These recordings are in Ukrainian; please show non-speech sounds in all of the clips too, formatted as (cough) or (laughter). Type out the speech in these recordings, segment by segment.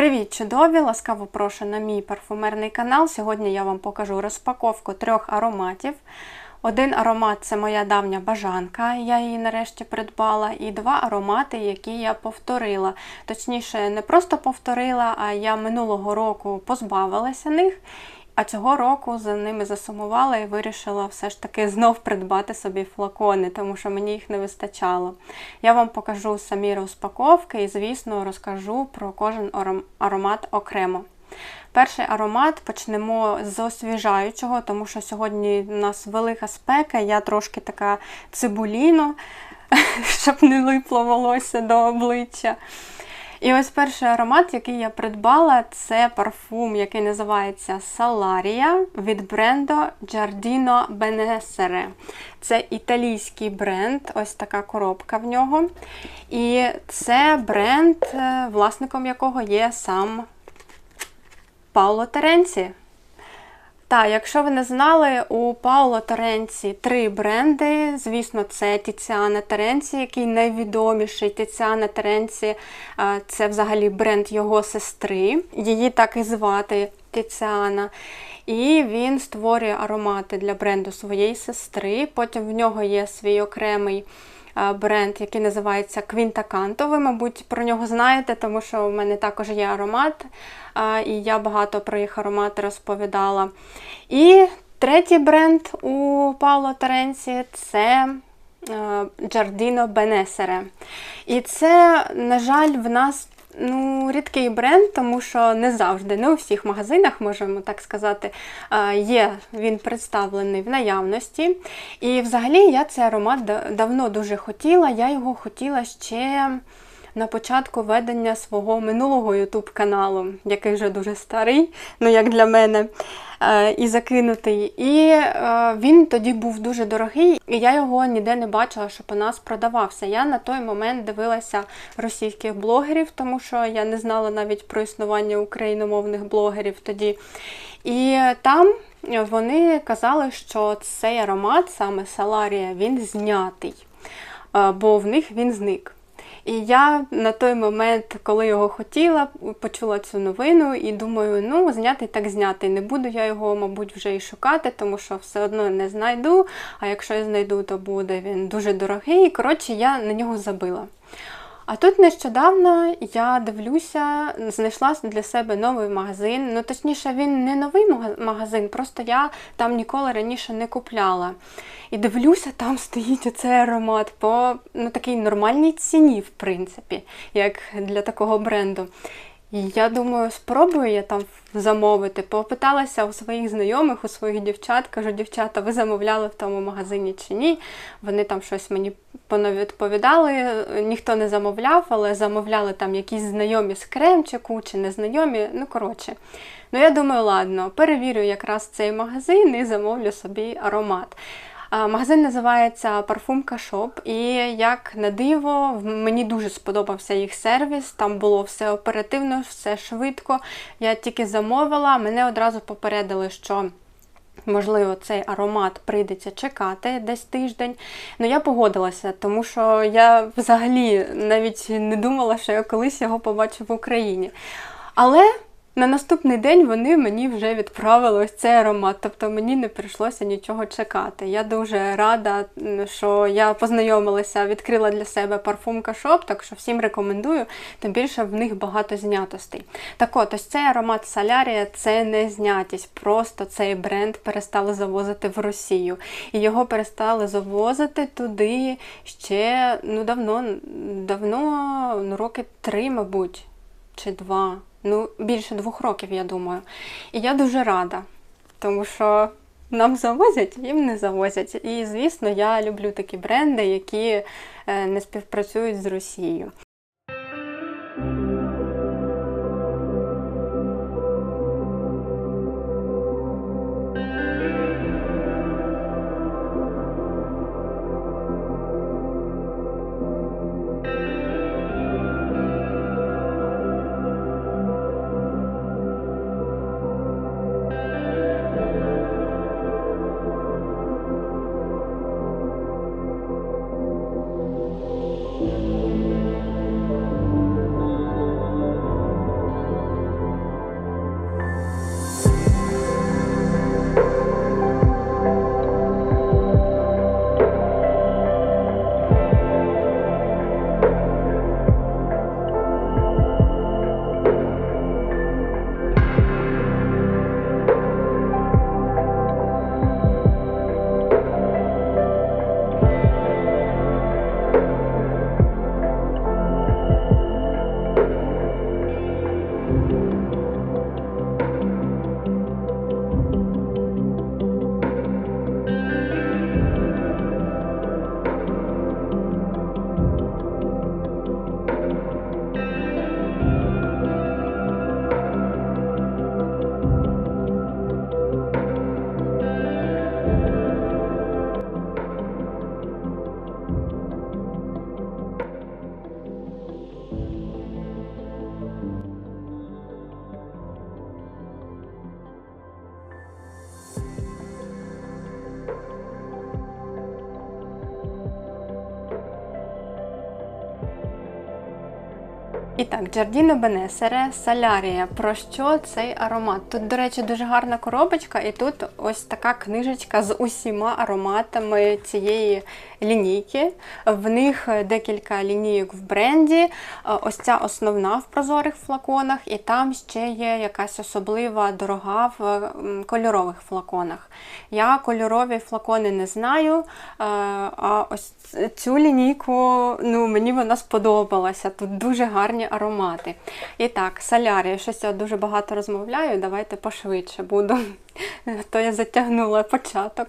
Привіт, чудові! Ласкаво прошу на мій парфумерний канал. Сьогодні я вам покажу розпаковку трьох ароматів. Один аромат це моя давня бажанка, я її нарешті придбала, і два аромати, які я повторила. Точніше, не просто повторила, а я минулого року позбавилася них. А цього року за ними засумувала і вирішила все ж таки знов придбати собі флакони, тому що мені їх не вистачало. Я вам покажу самі розпаковки і, звісно, розкажу про кожен аромат окремо. Перший аромат почнемо з освіжаючого, тому що сьогодні у нас велика спека, я трошки така цибуліно, (laughs) щоб не липло волосся до обличчя. І ось перший аромат, який я придбала, це парфум, який називається Salaria від бренду Giardino Benessere. Це італійський бренд, ось така коробка в нього. І це бренд, е, власником якого є сам Пауло Теренці. Так, якщо ви не знали, у Пауло Теренці три бренди. Звісно, це Тіціана Теренці, який найвідоміший. Тіціана Теренці це взагалі бренд його сестри. Її так і звати Тіціана. І він створює аромати для бренду своєї сестри. Потім в нього є свій окремий бренд, який називається Квінта Канто. Ви, мабуть, про нього знаєте, тому що в мене також є аромат, і я багато про їх аромати розповідала. І третій бренд у Пауло Теренці це Джардино Бенесере. І це, на жаль, в нас Ну, рідкий бренд, тому що не завжди, не у всіх магазинах, можемо так сказати, є він представлений в наявності. І взагалі я цей аромат давно дуже хотіла. Я його хотіла ще на початку ведення свого минулого YouTube каналу, який вже дуже старий, ну як для мене, е, і закинутий. І е, він тоді був дуже дорогий, і я його ніде не бачила, щоб у нас продавався. Я на той момент дивилася російських блогерів, тому що я не знала навіть про існування україномовних блогерів тоді. І там вони казали, що цей аромат, саме Саларія, він знятий, е, бо в них він зник. І я на той момент, коли його хотіла, почула цю новину і думаю, ну, знятий так знятий. Не буду я його, мабуть, вже і шукати, тому що все одно не знайду. А якщо я знайду, то буде він дуже дорогий. І коротше, я на нього забила. А тут нещодавно я дивлюся, знайшла для себе новий магазин. Ну, точніше, він не новий магазин, просто я там ніколи раніше не купляла. І дивлюся, там стоїть оцей аромат по ну, такій нормальній ціні, в принципі, як для такого бренду. Я думаю, спробую я там замовити. Попиталася у своїх знайомих, у своїх дівчат, кажу, дівчата, ви замовляли в тому магазині чи ні? Вони там щось мені відповідали, ніхто не замовляв, але замовляли там якісь знайомі з Кремчику чи незнайомі. Ну, коротше. Ну, я думаю, ладно, перевірю якраз цей магазин і замовлю собі аромат. Магазин називається Парфумка Шоп, і як на диво, мені дуже сподобався їх сервіс. Там було все оперативно, все швидко. Я тільки замовила, мене одразу попередили, що. Можливо, цей аромат прийдеться чекати десь тиждень. Ну я погодилася, тому що я взагалі навіть не думала, що я колись його побачу в Україні. Але на наступний день вони мені вже відправили ось цей аромат, тобто мені не прийшлося нічого чекати. Я дуже рада, що я познайомилася, відкрила для себе парфумка шоп, так що всім рекомендую, тим більше в них багато знятостей. Так от, ось цей аромат Солярія це не знятість, просто цей бренд перестали завозити в Росію. І його перестали завозити туди ще ну, давно, давно, ну, роки три, мабуть, чи два ну, більше двох років, я думаю. І я дуже рада, тому що нам завозять, їм не завозять. І, звісно, я люблю такі бренди, які е, не співпрацюють з Росією. Giardino Benessere, Солярія. Про що цей аромат? Тут, до речі, дуже гарна коробочка, і тут ось така книжечка з усіма ароматами цієї лінійки. В них декілька лінійок в бренді. Ось ця основна в прозорих флаконах, і там ще є якась особлива дорога в кольорових флаконах. Я кольорові флакони не знаю, а ось цю лінійку ну, мені вона сподобалася. Тут дуже гарні аромати. І так, солярія. Щось я дуже багато розмовляю, давайте пошвидше буду. (laughs) То я затягнула початок.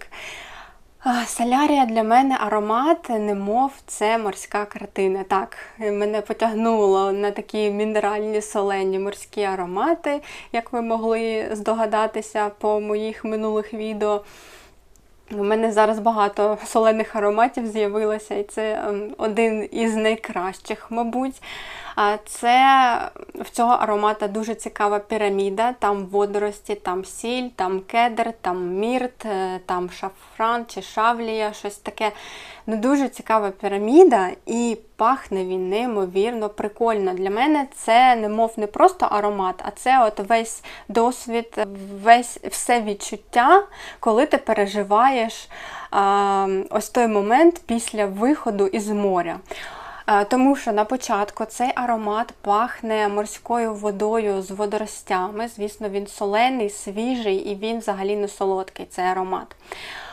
Солярія для мене аромат, немов це морська картина. Так, мене потягнуло на такі мінеральні солені морські аромати, як ви могли здогадатися по моїх минулих відео. У мене зараз багато солених ароматів з'явилося, і це ем, один із найкращих, мабуть. Це в цього аромата дуже цікава піраміда. Там водорості, там сіль, там кедр, там мірт, е, там шафран чи шавлія, щось таке. Ну, Дуже цікава піраміда, і пахне він неймовірно прикольно. Для мене це немов не просто аромат, а це от весь досвід, весь все відчуття, коли ти переживаєш а, ось той момент після виходу із моря. Тому що на початку цей аромат пахне морською водою з водоростями. Звісно, він солений, свіжий і він взагалі не солодкий цей аромат.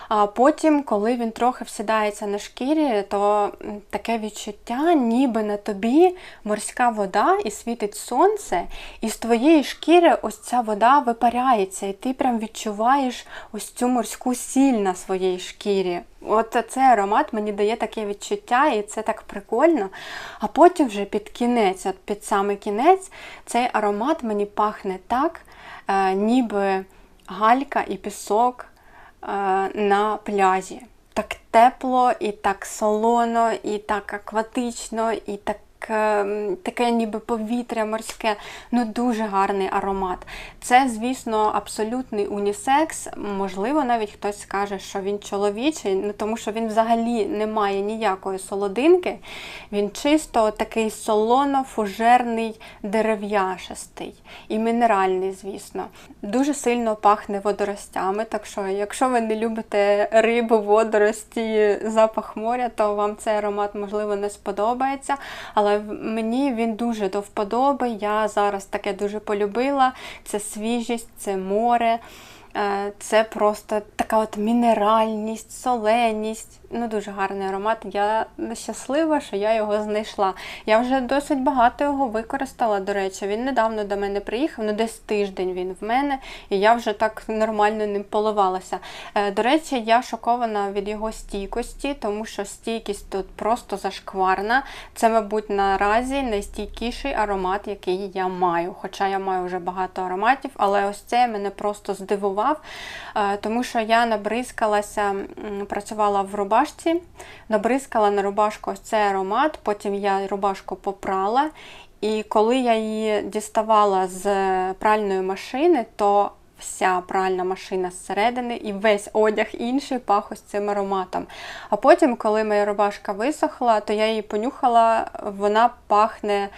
А потім, коли він трохи всідається на шкірі, то таке відчуття, ніби на тобі морська вода і світить сонце, і з твоєї шкіри ось ця вода випаряється, і ти прям відчуваєш ось цю морську сіль на своїй шкірі. От цей аромат мені дає таке відчуття, і це так прикольно. А потім вже під кінець, от під самий кінець, цей аромат мені пахне так, е, ніби галька і пісок. Е, на пляжі. Так тепло, і так солоно, і так акватично, і так таке ніби повітря морське, ну дуже гарний аромат. Це, звісно, абсолютний унісекс. Можливо, навіть хтось скаже, що він чоловічий, ну тому що він взагалі не має ніякої солодинки. Він чисто такий солоно-фужерний, дерев'яшистий і мінеральний, звісно. Дуже сильно пахне водоростями. Так що, якщо ви не любите рибу, водорості, запах моря, то вам цей аромат, можливо, не сподобається. Але мені він дуже до вподоби. Я зараз таке дуже полюбила. Це свіжість, це море. Е, це просто така от мінеральність, соленість. Ну, дуже гарний аромат. Я щаслива, що я його знайшла. Я вже досить багато його використала, до речі. Він недавно до мене приїхав, ну десь тиждень він в мене, і я вже так нормально ним поливалася. Е, до речі, я шокована від його стійкості, тому що стійкість тут просто зашкварна. Це, мабуть, наразі найстійкіший аромат, який я маю. Хоча я маю вже багато ароматів, але ось це мене просто здивував, е, тому що я набризкалася, працювала в рубашці рубашці, набризкала на рубашку цей аромат, потім я рубашку попрала. І коли я її діставала з пральної машини, то вся пральна машина зсередини і весь одяг інший пах ось цим ароматом. А потім, коли моя рубашка висохла, то я її понюхала, вона пахне.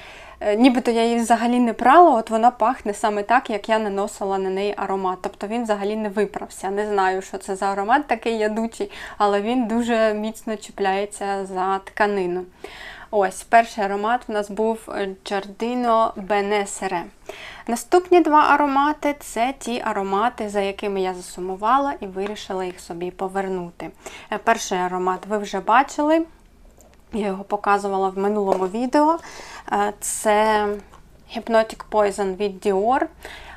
Е, нібито я її взагалі не прала, от вона пахне саме так, як я наносила на неї аромат. Тобто він взагалі не виправся. Не знаю, що це за аромат такий ядучий, але він дуже міцно чіпляється за тканину. Ось, перший аромат у нас був Giardino Benessere. Наступні два аромати це ті аромати, за якими я засумувала і вирішила їх собі повернути. Е, перший аромат ви вже бачили. Я його показувала в минулому відео. Е, це Hypnotic Poison від Dior.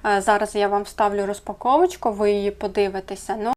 Е, зараз я вам вставлю розпаковочку, ви її подивитеся.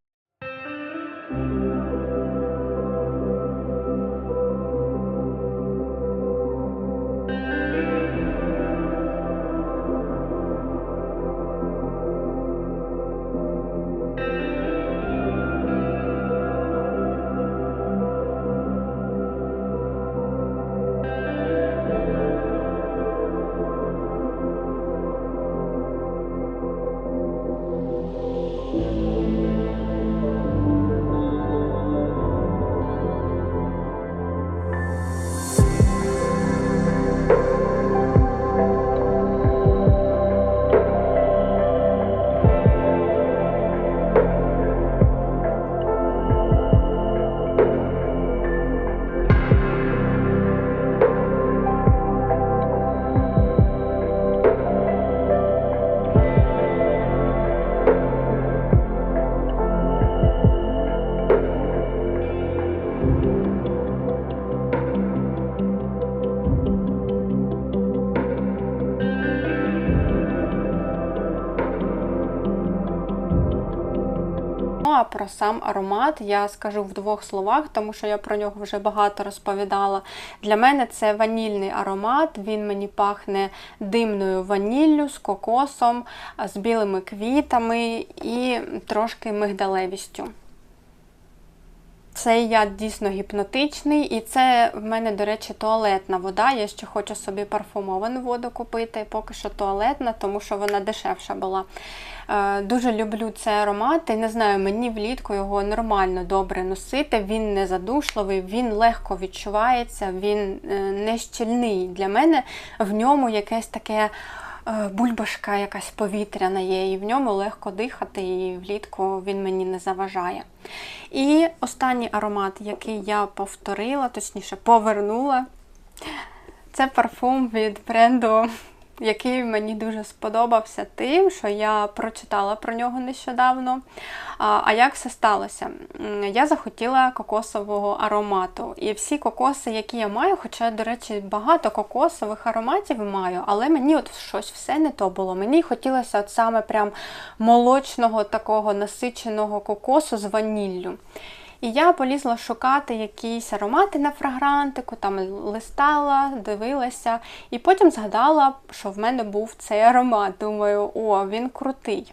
Сам аромат я скажу в двох словах, тому що я про нього вже багато розповідала. Для мене це ванільний аромат, він мені пахне димною ваніллю з кокосом, з білими квітами і трошки мигдалевістю. Цей яд дійсно гіпнотичний, і це в мене, до речі, туалетна вода. Я ще хочу собі парфумовану воду купити, поки що туалетна, тому що вона дешевша була. Е, дуже люблю цей аромат, і не знаю, мені влітку його нормально добре носити. Він не задушливий, він легко відчувається, він е, не щільний. Для мене в ньому якесь таке. Е, бульбашка якась повітряна є, і в ньому легко дихати, і влітку він мені не заважає. І останній аромат, який я повторила, точніше повернула, це парфум від бренду який мені дуже сподобався тим, що я прочитала про нього нещодавно. А як все сталося? Я захотіла кокосового аромату. І всі кокоси, які я маю, хоча, до речі, багато кокосових ароматів маю, але мені от щось все не то було. Мені хотілося от саме прям молочного такого насиченого кокосу з ваніллю. І я полізла шукати якісь аромати на фрагрантику, там листала, дивилася, і потім згадала, що в мене був цей аромат. Думаю, о, він крутий.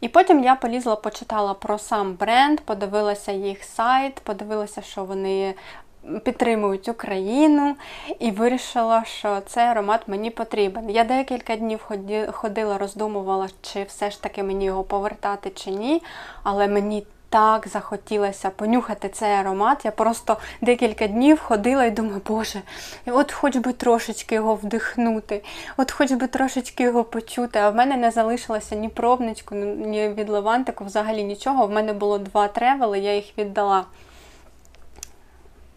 І потім я полізла, почитала про сам бренд, подивилася їх сайт, подивилася, що вони підтримують Україну, і вирішила, що цей аромат мені потрібен. Я декілька днів ходила, роздумувала, чи все ж таки мені його повертати чи ні, але мені так захотілося понюхати цей аромат. Я просто декілька днів ходила і думаю, боже, от хоч би трошечки його вдихнути, от хоч би трошечки його почути. А в мене не залишилося ні пробничку, ні від лавантику, взагалі нічого. В мене було два тревели, я їх віддала.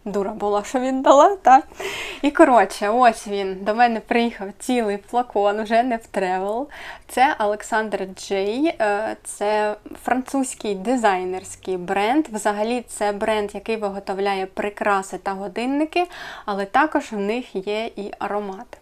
Дура була, що він дала, так? І коротше, ось він до мене приїхав цілий флакон, вже не в тревел. Це Олександр Джей, е, це французький дизайнерський бренд. Взагалі, це бренд, який виготовляє прикраси та годинники, але також в них є і аромат.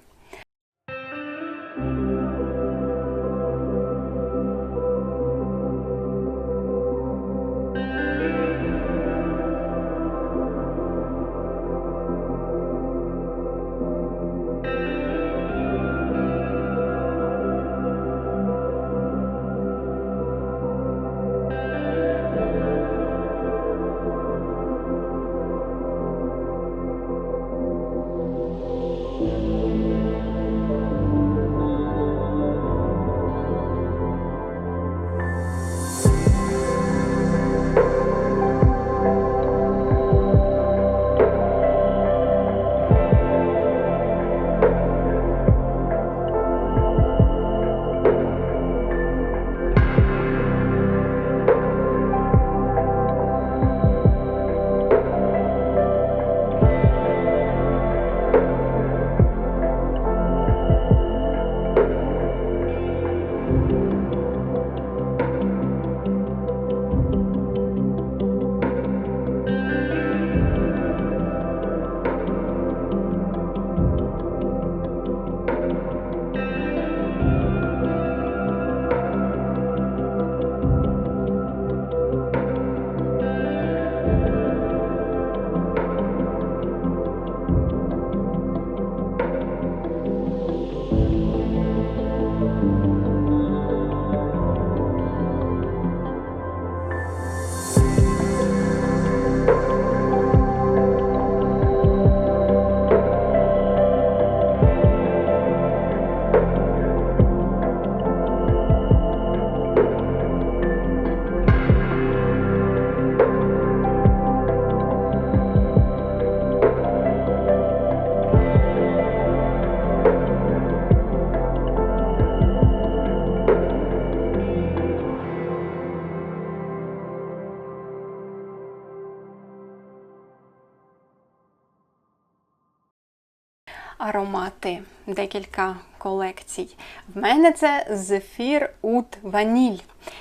Аромати, декілька колекцій. В мене це зефір ут ваніль.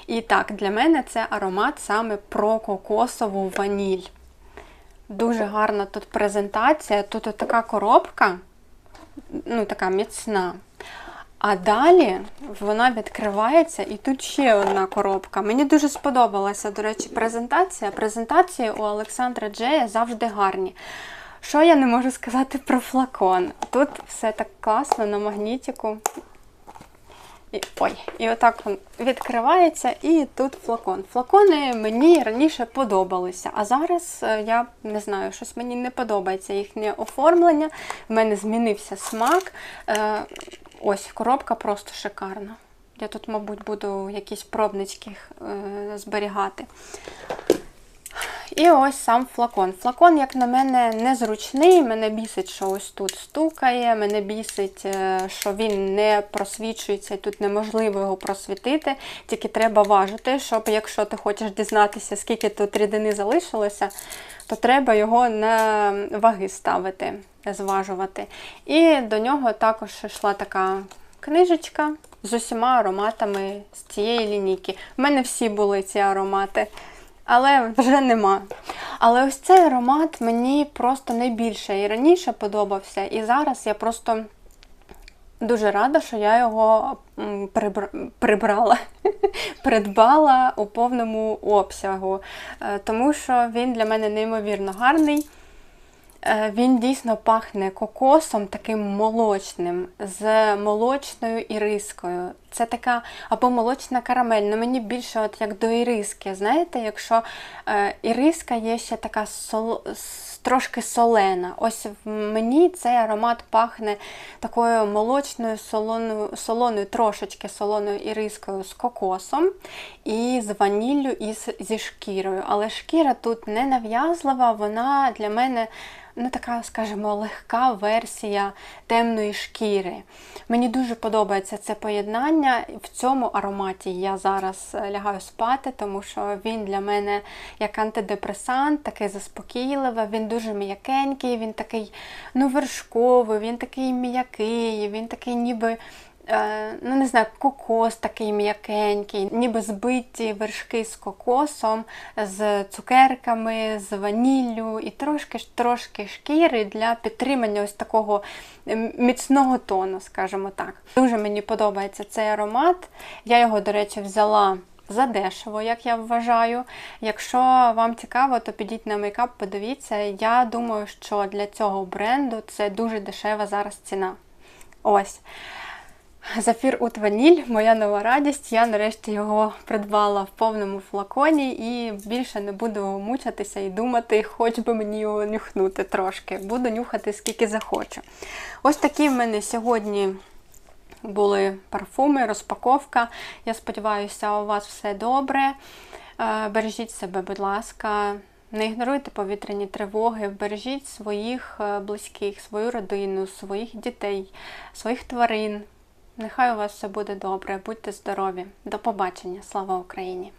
І так, для мене це аромат саме про кокосову ваніль. Дуже гарна тут презентація. Тут така коробка, ну, така міцна. А далі вона відкривається, і тут ще одна коробка. Мені дуже сподобалася, до речі, презентація. Презентації у Олександра Джея завжди гарні. Що я не можу сказати про флакон? Тут все так класно на магнітику. І, ой, і отак він відкривається, і тут флакон. Флакони мені раніше подобалися, а зараз е, я не знаю, щось мені не подобається їхнє оформлення. В мене змінився смак. Е, ось коробка просто шикарна. Я тут, мабуть, буду якісь пробнички е, зберігати. І ось сам флакон. Флакон, як на мене, незручний. Мене бісить, що ось тут стукає, мене бісить, е, що він не просвічується і тут неможливо його просвітити. Тільки треба важити, щоб якщо ти хочеш дізнатися, скільки тут рідини залишилося, то треба його на ваги ставити, зважувати. І до нього також йшла така книжечка з усіма ароматами з цієї лінійки. У мене всі були ці аромати але вже нема. Але ось цей аромат мені просто найбільше і раніше подобався, і зараз я просто дуже рада, що я його прибрала, (laughs) придбала у повному обсягу, е, тому що він для мене неймовірно гарний. Е, він дійсно пахне кокосом, таким молочним, з молочною ірискою. Це така або молочна карамель, але мені більше от як до іриски. Знаєте, якщо е, іриска є ще така сол, трошки солена. Ось в мені цей аромат пахне такою молочною, солоною, солоною, трошечки солоною ірискою з кокосом і з ваніллю і зі шкірою. Але шкіра тут не нав'язлива, вона для мене ну, така, скажімо, легка версія темної шкіри. Мені дуже подобається це поєднання. В цьому ароматі я зараз е, лягаю спати, тому що він для мене як антидепресант, такий заспокійливий, він дуже м'якенький, він такий ну, вершковий, він такий м'який, він такий ніби. Е, ну, не знаю, кокос такий м'якенький, ніби збиті вершки з кокосом, з цукерками, з ваніллю і трошки трошки шкіри для підтримання ось такого міцного тону, скажімо так. Дуже мені подобається цей аромат. Я його, до речі, взяла. Задешево, як я вважаю. Якщо вам цікаво, то підіть на мейкап, подивіться. Я думаю, що для цього бренду це дуже дешева зараз ціна. Ось. Зафір Ут Ваніль, моя нова радість. Я нарешті його придбала в повному флаконі і більше не буду мучатися і думати, хоч би мені його нюхнути трошки. Буду нюхати скільки захочу. Ось такі в мене сьогодні були парфуми, розпаковка. Я сподіваюся, у вас все добре. Е, бережіть себе, будь ласка. Не ігноруйте повітряні тривоги, бережіть своїх е, близьких, свою родину, своїх дітей, своїх тварин. Нехай у вас все буде добре, будьте здорові. До побачення. Слава Україні!